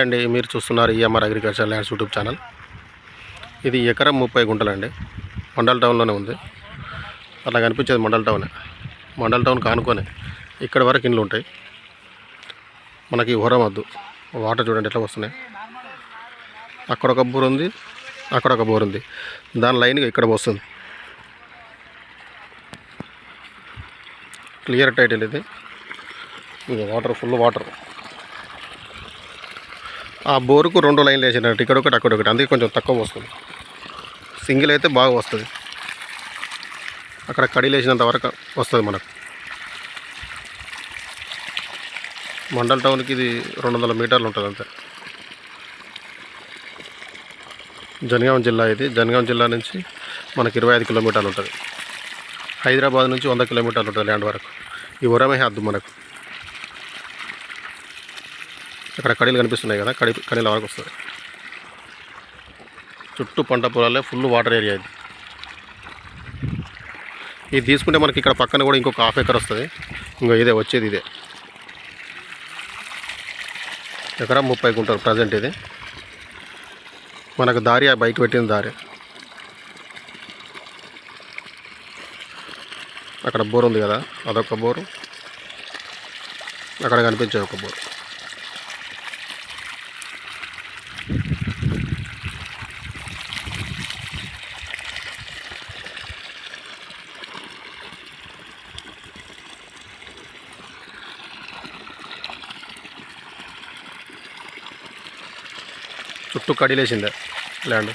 అండి మీరు చూస్తున్నారు EMR agriculture lands YouTube channel. ఇది ఎకరం ముప్పై గుంటలండి. మండల్ టౌన్లోనే ఉంది. అట్లా కనిపించేది మండల్ టౌనే. మండల్ టౌన్ కానుకొని. ఇక్కడ వరకు ఇండ్లు ఉంటాయి. మనకి హోరం వద్దు. వాటర్ చూడండి ఎట్లా వస్తున్నాయి. అక్కడ ఒక బోర్ ఉంది అక్కడ ఒక బోర్ ఉంది. దాని లైన్గా ఇక్కడ వస్తుంది. క్లియర్ టైటిల్ ఇది. ఇది వాటర్ ఫుల్ వాటర్. ఆ బోరుకు రెండు లైన్లు వేసినట్టు ఇక్కడ ఒకటి అక్కడ ఒకటి అందుకే కొంచెం తక్కువ వస్తుంది. సింగిల్ అయితే బాగా వస్తుంది. అక్కడ కడీలు వేసినంత వరకు వస్తుంది మనకు. మండల్ టౌన్కి ఇది రెండు వందల మీటర్లు ఉంటుంది అంతే. జనగాం జిల్లా ఇది. జనగాం జిల్లా నుంచి మనకి ఇరవై ఐదు కిలోమీటర్లు ఉంటుంది. హైదరాబాద్ నుంచి వంద కిలోమీటర్లు ఉంటుంది ల్యాండ్ వరకు. ఈ ఉరమే హద్దు మనకు. ఇక్కడ కడీలు కనిపిస్తున్నాయి కదా కడి కడీల వరకు వస్తుంది. చుట్టూ పంట పొలాలే ఫుల్ వాటర్ ఏరియా ఇది. ఇది తీసుకుంటే మనకి ఇక్కడ పక్కన కూడా ఇంకొక హాఫ్ ఎకర్ వస్తుంది. ఇంకో ఇదే వచ్చేది ఇదే. ఎకరా ముప్పై గుంటలు ప్రజెంట్ ఇది. మనకు దారి ఆ బైక్ పెట్టిన దారి. అక్కడ బోర్ ఉంది కదా అదొక బోరు. అక్కడ కనిపించే ఒక బోర్. చుట్టూ కడిలేసిందే ల్యాండ్.